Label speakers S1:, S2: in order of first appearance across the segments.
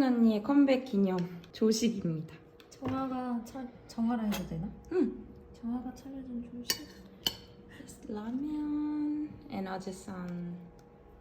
S1: 수빈 언니의 컴백 기념 조식입니다.
S2: 정화가 차, 정화라 해도 되나?
S1: 응.
S2: 정화가 차려준 조식.
S1: 라면 and 어제 산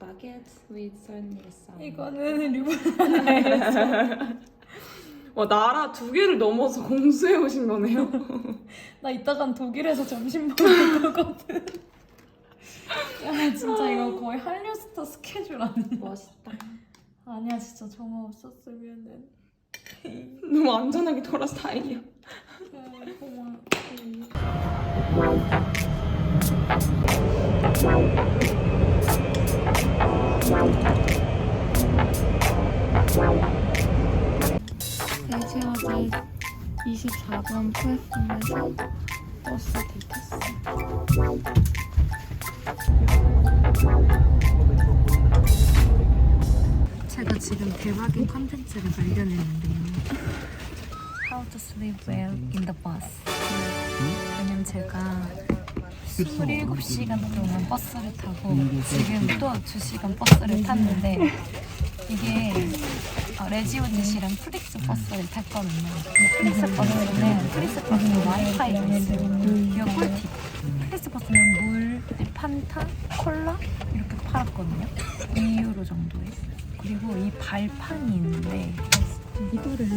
S1: 바게트 with 썰니쌈.
S2: 이거는 리본
S1: 와 나라 두 개를 넘어서 공수해 오신 거네요.
S2: 나 이따간 독일에서 점심 먹을 거거든. 야 진짜 이거 거의 한류스타 스케줄 아니야?
S1: 멋있다.
S2: 아니야 진짜 정화 없었으면은
S1: 너무 안전하게 돌아서 다행이야.
S2: 아, 고마워.
S1: 대지어제 24번 플랫폼에서 버스 대탔어.
S2: 제가 지금 대박의 컨텐츠를 발견했는데요. How to sleep well in the bus. 왜냐면 제가 27시간 동안 버스를 타고 지금 또 2시간 버스를 탔는데 이게 어, 레지오니 씨랑 프릭스 버스를 탔거든요. 프릭스 버스는 프릭스 버스는 와이파이가 있어요. 이거 꿀팁. 프릭스 버스는 물, 판타, 콜라 이렇게 팔았거든요. 2유로 정도에. 그리고 이 발판이 있는데 이거를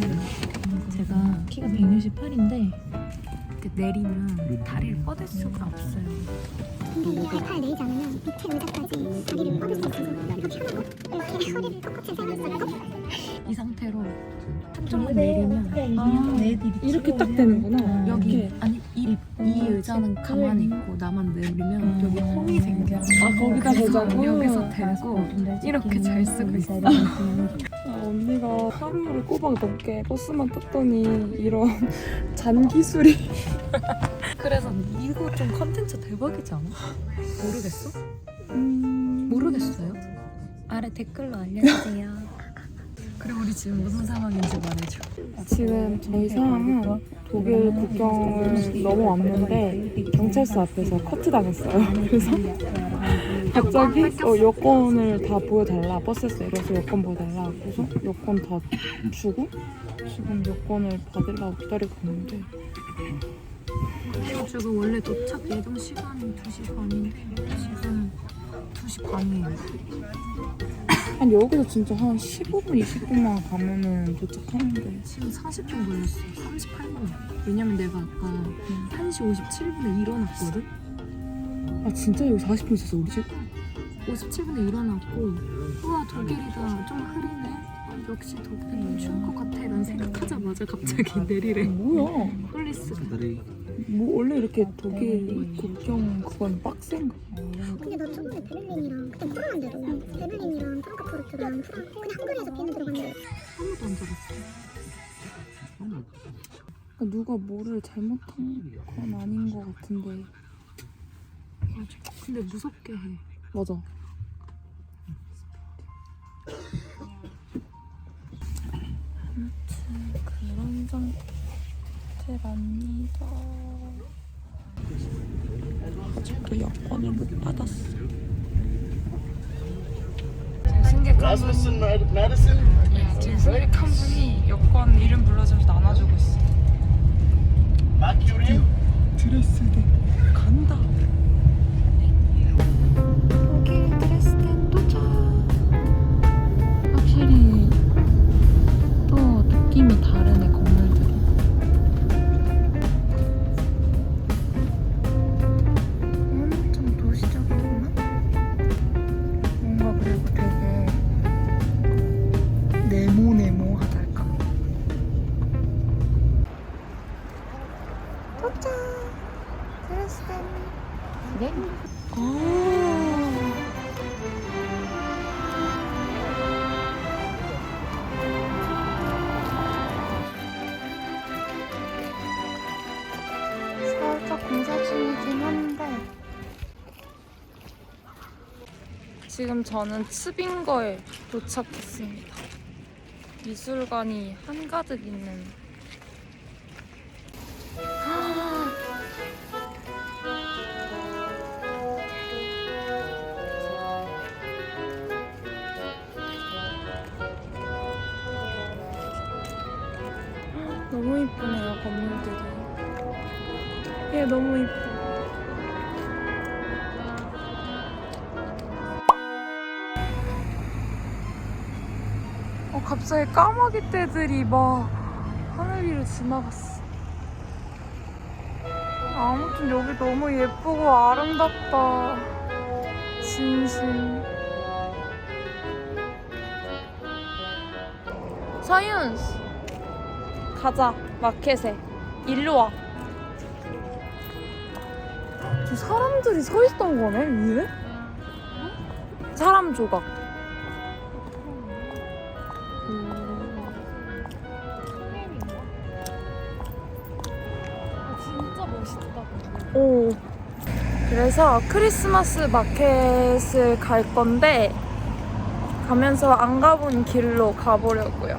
S2: 제가 키가 168인데 이렇게 내리면 다리를 뻗을 수가 없어요.
S3: 근데 이게 발판을 내리지 않으면 밑에 의자까지 다리를 뻗을 수 있어서 이렇게 하고 이렇게 허리를 꺾어채 세웠어요.
S2: 이 상태로 한쪽만 내리면
S1: 아,
S2: 내일이
S1: 이렇게 딱 되는구나.
S2: 의자는 가만히 있고 나만 내리면 여기 홈이 생겨.
S1: 아, 거기다 대자고?
S2: 여기서 대고 이렇게 잘 쓰고 있어.
S1: 아, 언니가 하루를 꼬박 넘게 버스만 탔더니 이런 잔 기술이
S2: 그래서 이거 좀 컨텐츠 대박이지 않아? 모르겠어?
S1: 음...
S2: 모르겠어요? 아래 댓글로 알려주세요. 그리고 우리 지금 무슨 상황인지 말해줘.
S1: 지금 저희 상황은 독일 국경을 넘어왔는데 경찰서 앞에서 커트 당했어요. 그래서 갑자기 어, 여권을 다 보여달라 버스에서 내려서 여권 보여달라 그래서 여권 다 주고 지금 여권을 받으려고 기다리고 있는데
S2: 지금 원래 도착 예정 시간이 2시 반인데 지금 2시 반이에요.
S1: 한 여기서 진짜 한 15분 20분만 가면은 도착하는데
S2: 지금 40분 걸렸어. 38분. 왜냐면 내가 아까 1시 57분에 일어났거든?
S1: 아 진짜 여기 40분 있었어 우리 집?
S2: 57분에 일어났고 우와 독일이다. 좀 흐리네. 아, 역시 독일은 추울 것 같아. 라는 생각하자마자 갑자기 내리래.
S1: 뭐야
S2: 폴리스가.
S1: 뭐 원래 이렇게 독일 국경 그건 빡센가?
S3: 근데 너 저번에 베를린이랑 그때 코로나인데도 베를린이랑 프랑크푸르트랑 프랑 그냥 한거리에서 비행기 들어갔는데
S2: 아무도 안 잡았어.
S1: 그러니까 누가 뭐를 잘못한 건 아닌 것 같은데
S2: 맞아. 근데 무섭게 해.
S1: 맞아 아무튼 그런 상태 랍니다 저도 여권을 못 받았어 분,
S4: Rasmussen Madison.
S1: 지금 승객 한 분이 여권 이름 지금 저는 츠빙거에 도착했습니다. 미술관이 한가득 있는 갑자기 까마귀 떼들이 막 하늘 위로 지나갔어. 아무튼 여기 너무 예쁘고 아름답다. 진심. 서윤 가자 마켓에 일로 와. 저 사람들이 서 있던 거네 위에? 사람 조각. 오. 그래서 크리스마스 마켓을 갈 건데 가면서 안 가본 길로 가보려고요.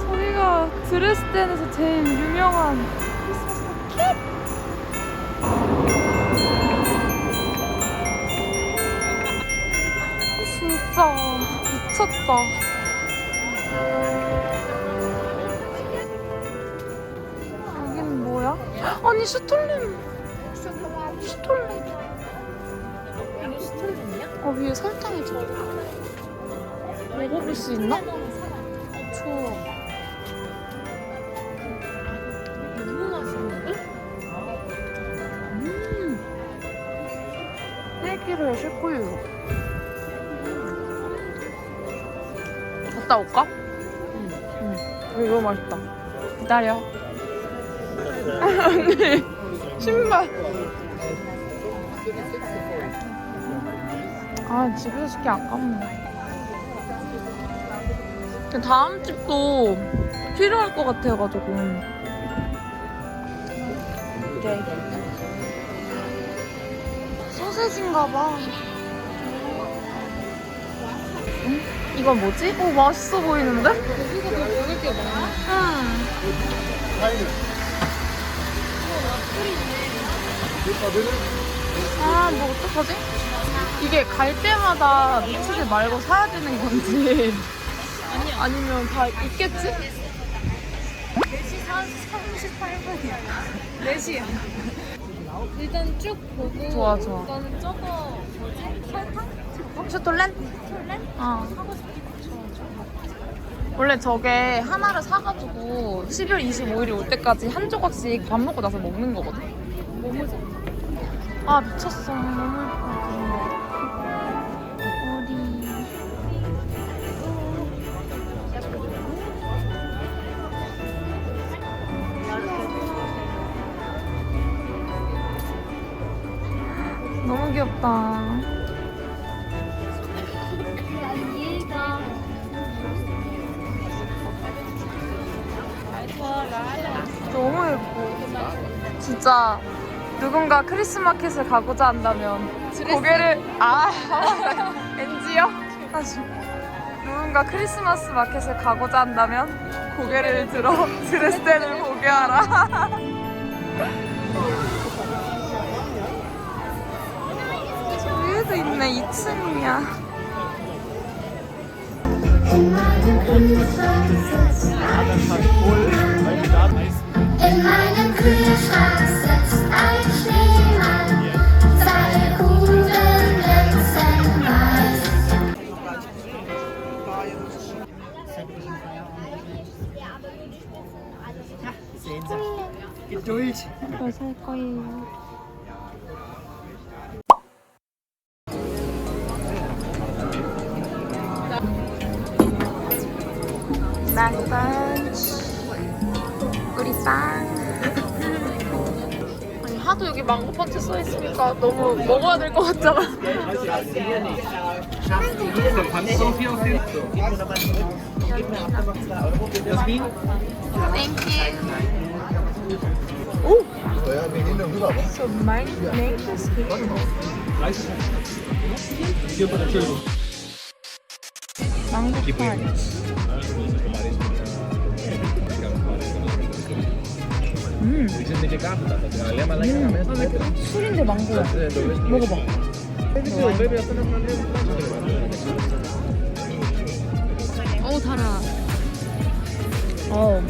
S1: 저기가 드레스덴에서 제일 유명한 크리스마스 마켓. 진짜 미쳤다. 아니 슈톨림 슈톨림
S2: 이게 스토리냐?
S1: 어 위에 설탕이 좀 먹어볼 수 있나? 추워
S2: 너무 맛있는데?
S1: 음 1kg에 19유로 갔다 올까? 응 여기 너무 맛있다 기다려 언니 신발 아 집에서 시키 아깝네 다음 집도 필요할 것 같아가지고 이게 소세지인가봐 응? 이건 뭐지? 오 맛있어 보이는데?
S2: 여기가 더 먹을 게 많아.
S1: 응 아, 뭐 어떡하지? 이게 갈 때마다 미치지 말고 사야 되는 건지 아니면 다 있겠지?
S2: 4시 38분이야. 4시야. 일단 쭉 보고
S1: 좋아, 좋아.
S2: 이거는 저거 뭐지? 설탕?
S1: 슈톨렌?
S2: 톨렌?
S1: 어.
S2: 하고 좋아.
S1: 원래 저게 하나를 사가지고 12월 25일이 올 때까지 한 조각씩 밥 먹고 나서 먹는 거거든?
S2: 너무 좋아.
S1: 아 미쳤어 너무 너무 귀엽다 너무 예뻐. 진짜 누군가 크리스마켓을 가고자 한다면 고개를 아 엔지요? 다시 누군가 크리스마스 마켓을 가고자 한다면 고개를 들어 드레스덴을 보게 하라. 저 위에도 있네 2층이야
S3: In meinem Kühlschrank sitzt ein Schneemann, seine Hufen blitzen weiß.
S4: Geduld.
S1: 이걸 살 거예요 맥반치 우리 빵 아니 하도 여기 망고 펀치 써 있으니까 너무 먹어야 될 것 같잖아 땡큐 오! So my name is 망고 파리 위즈 게 까부다. Alema la 음. 아, 술인데 망고야. 먹어봐. 어우, 달아. 어우.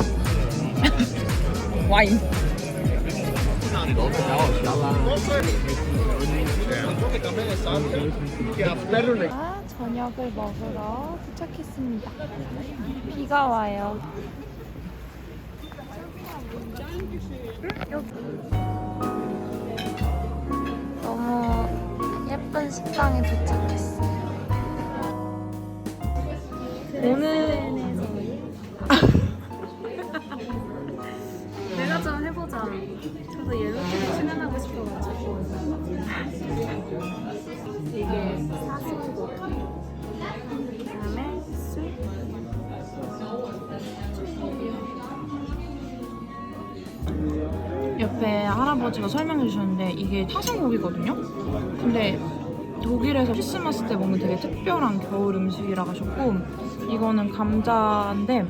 S1: 와인. 아, 저녁을 먹으러 도착했습니다. 비가 와요. 너무 예쁜 식당에 도착했어요. 오늘 할아버지가 설명해 주셨는데 이게 타성고기거든요. 근데 독일에서 크리스마스 때 먹는 되게 특별한 겨울 음식이라 하셨고 이거는 감자인데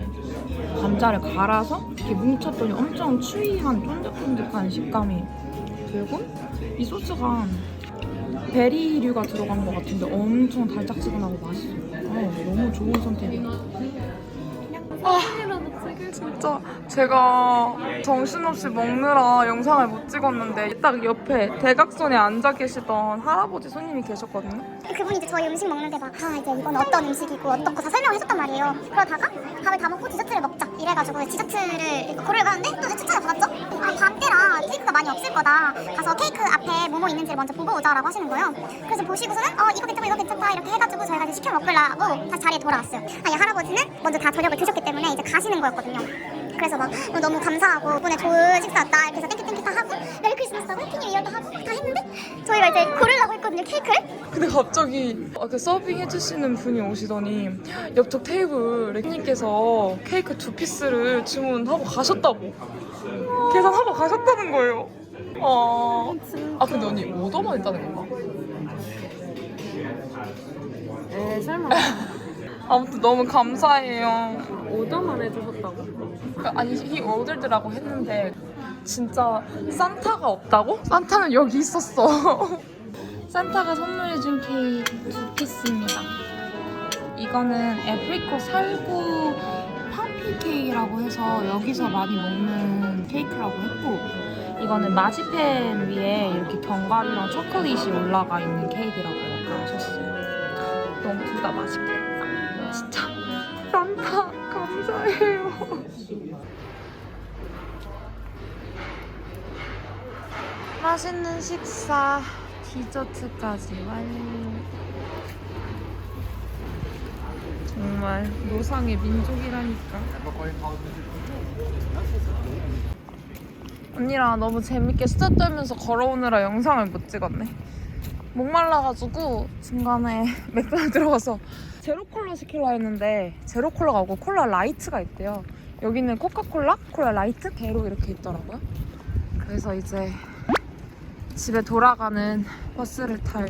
S1: 감자를 갈아서 이렇게 뭉쳤더니 엄청 추이한 쫀득쫀득한 식감이 들고 이 소스가 베리류가 들어간 것 같은데 엄청 달짝지근하고 맛있어요. 어, 너무 좋은 선택이에요.
S2: 사
S1: 진짜 제가 정신없이 먹느라 영상을 못 찍었는데 딱 옆에 대각선에 앉아 계시던 할아버지 손님이 계셨거든요.
S3: 그분이 이제 저희 음식 먹는데 막, 아, 이제 이건 어떤 음식이고 어떻고 다 설명을 해줬단 말이에요. 그러다가 밥을 다 먹고 디저트를 먹자. 이래가지고 디저트를 고르러 가는데 또내 추천을 받았죠? 아, 밤 때라 케이크가 많이 없을 거다. 가서 케이크 앞에 뭐뭐 있는지를 먼저 보고 오자라고 하시는 거예요. 그래서 보시고서는, 어, 이거 괜찮다, 이거 괜찮다. 이렇게 해가지고 저희가 이제 시켜 먹으려고 다시 자리에 돌아왔어요. 아, 이 할아버지는 먼저 다 저녁을 드셨기 때문에 이제 가시는 거였거든요. 그래서 막 어, 너무 감사하고 이번에 좋은 식사였다 이렇게 해서 땡큐 땡큐 다 하고 메리 크리스마스 하고 해피 뉴 이어도 하고 다 했는데 저희가 이제 고르려고 했거든요 케이크를
S1: 근데 갑자기 그 서빙 해주시는 분이 오시더니 옆쪽 테이블에 손님께서 케이크 두 피스를 주문하고 가셨다고 계산하고 가셨다는 거예요. 어. 아 근데 언니 오더만 했다는 건가?
S2: 에 설마
S1: 아무튼 너무 감사해요.
S2: 오더만 해주셨다고?
S1: 아니 이 오들드라고 했는데 진짜 산타가 없다고? 산타는 여기 있었어. 산타가 선물해준 케이크 두 피스입니다. 이거는 애프리코 살구 팜피 케이크라고 해서 여기서 많이 먹는 케이크라고 했고 이거는 마지펜 위에 이렇게 견과류랑 초콜릿이 올라가 있는 케이크라고 하셨어요. 너무 둘 다 맛있겠다. 진짜 산타 감사해요. 맛있는 식사 디저트까지 완료. 정말 노상의 민족이라니까. 언니랑 너무 재밌게 수다 떨면서 걸어오느라 영상을 못 찍었네. 목말라가지고 중간에 맥도날드 들어가서 제로 콜라 시키려 했는데 제로 콜라가 없고 콜라 라이트가 있대요. 여기는 코카콜라, 콜라 라이트, 개로 이렇게 있더라고요. 그래서 이제 집에 돌아가는 버스를 탈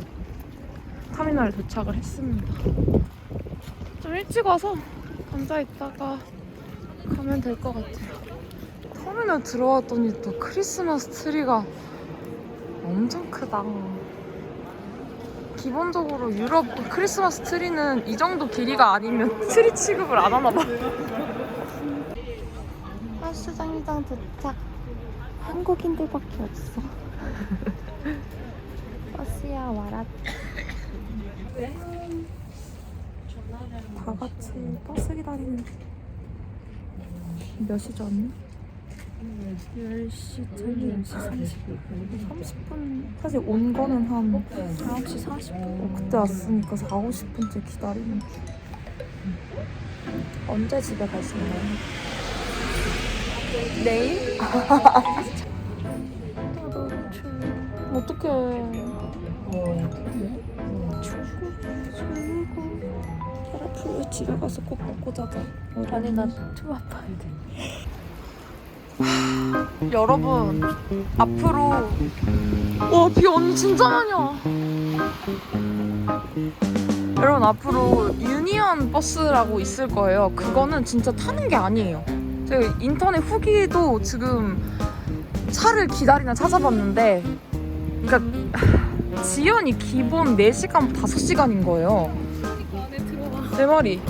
S1: 터미널에 도착을 했습니다. 좀 일찍 와서 앉아 있다가 가면 될 것 같아요. 터미널 들어왔더니 또 크리스마스 트리가 엄청 크다. 기본적으로 유럽 크리스마스 트리는 이 정도 길이가 아니면 트리 취급을 안 하나 봐. 버스장이장 도착. 한국인들밖에 없어. 버스야 와라. 다 같이 버스 기다리는 몇 시죠 언니? 10시 전 10시 30분 30분 사실 온 거는 한 9시 40분 어, 그때 왔으니까 4, 50분째 기다리는 중 언제 집에 가시나요? 내일? 어떡해. 추고, 졸고. 파라풀 집에 가서 꼭 먹고 자자. 아니, 나 투마 봐야 돼. 여러분, 앞으로. 와, 비 언니 진짜 많이 와. 여러분, 앞으로 유니언 버스라고 있을 거예요. 그거는 진짜 타는 게 아니에요. 제가 인터넷 후기도 지금 차를 기다리나 찾아봤는데 그러니까 하, 지연이 기본 4시간 5시간인 거예요 내 말이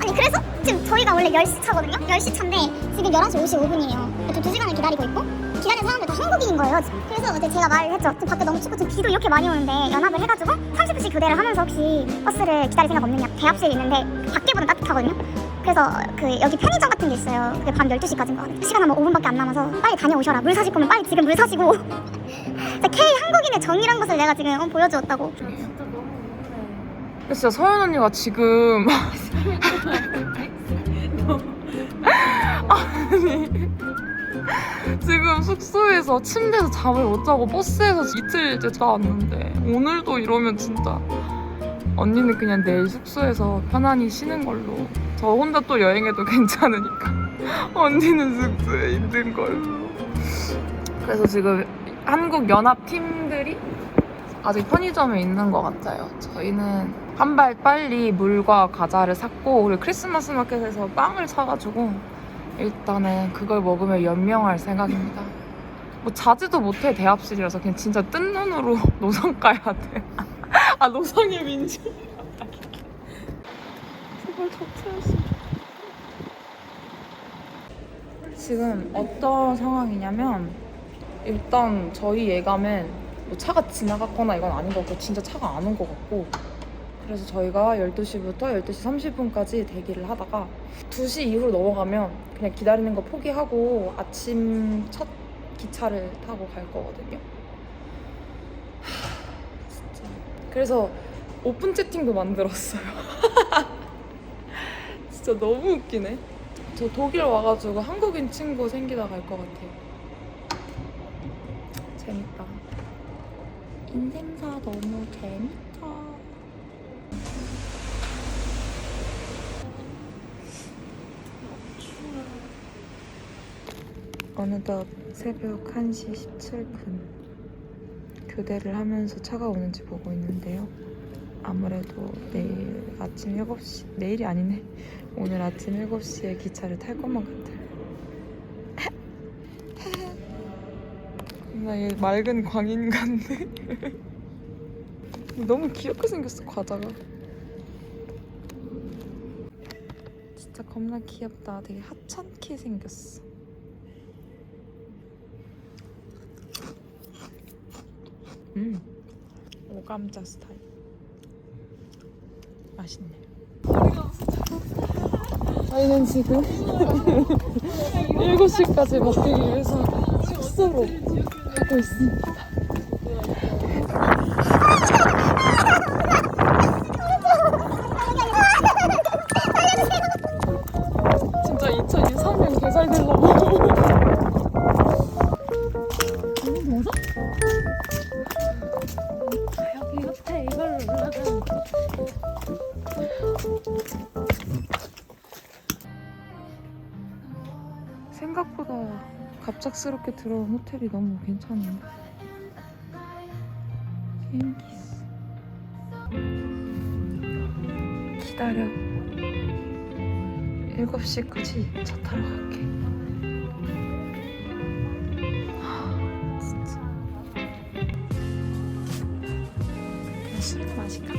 S3: 아니 그래서 지금 저희가 원래 10시 차거든요 10시 차인데 지금 11시 55분이에요 이렇게 지금 두 시간을 기다리고 있고 기다리는 사람들 다 한국인인 거예요. 그래서 어제 제가 말을 했죠. 지금 밖에 너무 춥고 지금 비도 이렇게 많이 오는데 연합을 해가지고 30분씩 교대를 하면서 혹시 버스를 기다릴 생각 없느냐. 대합실이 있는데 밖에보다 따뜻하거든요. 그래서 그 여기 편의점 같은 게 있어요. 그게 밤 12시까지인 거 같아요. 시간 한 5분밖에 안 남아서 빨리 다녀오셔라. 물 사실 거면 빨리 지금 물 사시고. 진짜 K 한국인의 정이란 것을 내가 지금 어, 보여주었다고.
S1: 진짜 서연 언니가 지금 아니 지금 숙소에서 침대에서 잠을 못 자고 버스에서 이틀째 자왔는데 오늘도 이러면 진짜 언니는 그냥 내일 숙소에서 편안히 쉬는 걸로 저 혼자 또 여행해도 괜찮으니까 언니는 숙소에 있는 걸로 그래서 지금 한국 연합 팀들이 아직 편의점에 있는 것 같아요. 저희는 한 발 빨리 물과 과자를 샀고 우리 크리스마스 마켓에서 빵을 사가지고 일단은 그걸 먹으며 연명할 생각입니다. 뭐 자지도 못해 대합실이라서 그냥 진짜 뜬 눈으로 노상 가야 돼. 아 노상의 민주. 제발 적재하시. 지금 어떤 상황이냐면 일단 저희 예감은 뭐 차가 지나갔거나 이건 아닌 것 같고 진짜 차가 안 온 것 같고 그래서 저희가 12시부터 12시 30분까지 대기를 하다가 2시 이후로 넘어가면 그냥 기다리는 거 포기하고 아침 첫 기차를 타고 갈 거거든요. 하, 진짜. 그래서 오픈 채팅도 만들었어요. 진짜 너무 웃기네. 저 독일 와가지고 한국인 친구 생기다 갈 것 같아요. 재밌다. 인생사 너무 재밌다. 어느덧 새벽 1시 17분. 교대를 하면서 차가 오는지 보고 있는데요. 아무래도 내일 아침 7시, 내일이 아니네. 오늘 아침 7시에 기차를 탈 것만 같아요. 나 얘 맑은 광인 같네. 너무 귀엽게 생겼어 과자가. 진짜 겁나 귀엽다. 되게 하찮게 생겼어. 음, 오감자 스타일. 맛있네. 저희는 지금 7시까지 먹기 위해서 숙소로 가 갑작스럽게 들어온 호텔이 너무 괜찮은데. 비행기스. 기다려. 7시까지 차 타러 갈게. 하, 진짜. 그냥 술이나 마실까?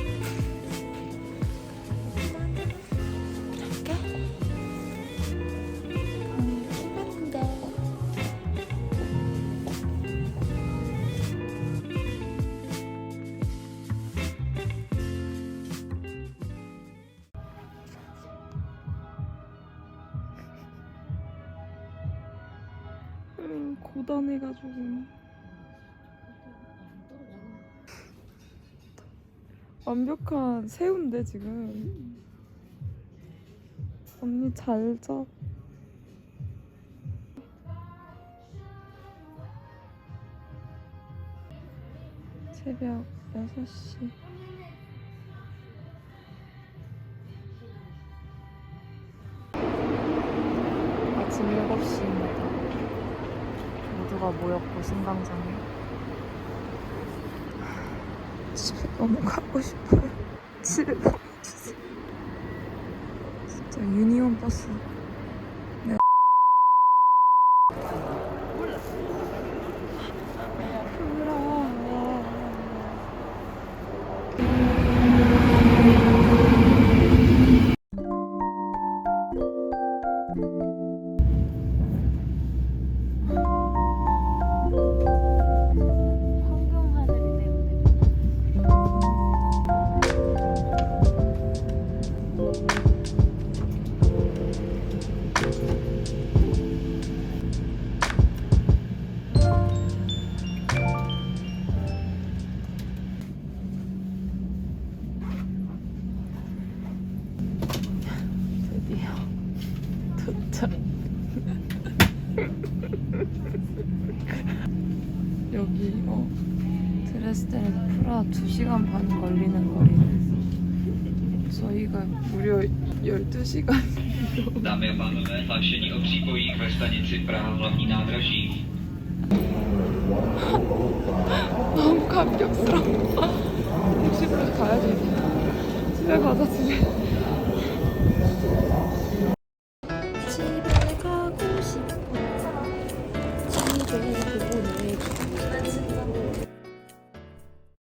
S1: 완벽한 새우인데 지금. 언니 잘 자. 새벽 6시. 아침 7시입니다. 모두가 모였고 승강장에 집에 너무 가고 싶어요 집에 보내주세요 진짜 유니온 버스 네. 진짜. 여기 어 드레스덴에서 프라 2시간 반 걸리는 거리는 저희가 무려 12시간
S5: Dámy a pánové, hlášení o přípojích ve stanici Praha hlavní nádraží.
S1: 너무 감격스러워. 혹시 가야지. 집에 가자 집에.